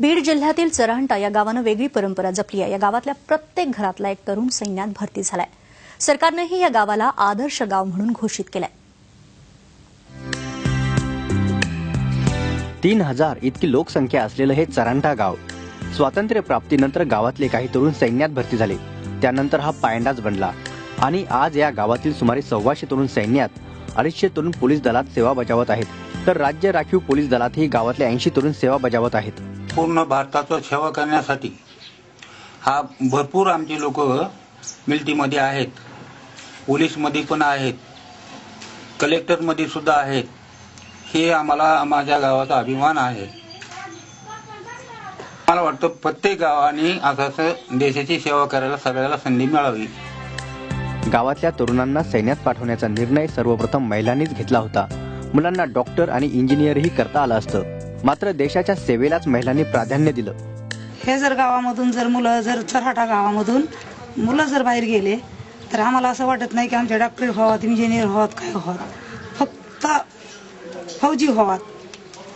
बीड जिल्ह्यातील चरहंटा या गावानं वेगळी परंपरा जपली आहे. या गावातल्या प्रत्येक घरातला एक तरुण सैन्यात भरती झालाय. सरकारनंही या गावाला आदर्श गाव म्हणून घोषित केलाय. तीन हजार इतकी लोकसंख्या असलेलं हे चरांटा गाव स्वातंत्र्य प्राप्तीनंतर गावातले काही तरुण सैन्यात भरती झाले. त्यानंतर हा पायंडाच बनला. आणि आज या गावातील सुमारे सव्वाशे तरुण सैन्यात अडीचशे तरुण पोलीस दलात सेवा बजावत आहेत. तर राज्य राखीव पोलीस दलातही गावातले ऐंशी तरुण सेवा बजावत आहेत. पूर्ण भारताचं सेवा करण्यासाठी हा भरपूर आमचे लोक मिल्टीमध्ये आहेत पोलीसमध्ये पण आहेत कलेक्टरमध्ये सुद्धा आहेत. हे आम्हाला माझ्या गावाचा अभिमान आहे. मला वाटतं प्रत्येक गावाने असं देशाची सेवा करायला सगळ्याला संधी मिळावी. गावातल्या तरुणांना सैन्यात पाठवण्याचा निर्णय सर्वप्रथम महिलांनीच घेतला होता. मुलांना डॉक्टर आणि इंजिनियरही करता आलं असतं. मात्र देशाच्या सेवेलाच महिलांनी प्राधान्य दिलं. हे जर गावामधून जर मुलं जर चराठा गावामधून मुलं जर बाहेर गेले तर आम्हाला असं वाटत नाही की आमच्या डॉक्टर व्हावात इंजिनियर व्हावात काय व्हावात फक्त फौजी व्हावात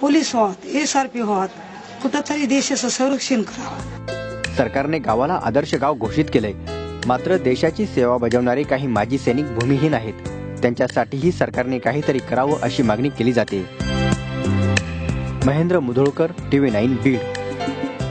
पोलीस व्हावात एस आर पी व्हावात कुठंतरी देशाचं संरक्षण करावं. सरकारने गावाला आदर्श गाव घोषित केलंय. मात्र देशाची सेवा बजावणारे काही माजी सैनिक भूमिहीन आहेत. त्यांच्यासाठीही सरकारने काहीतरी करावं अशी मागणी केली जाते. Mahendra Mudholkar TV nine Beed.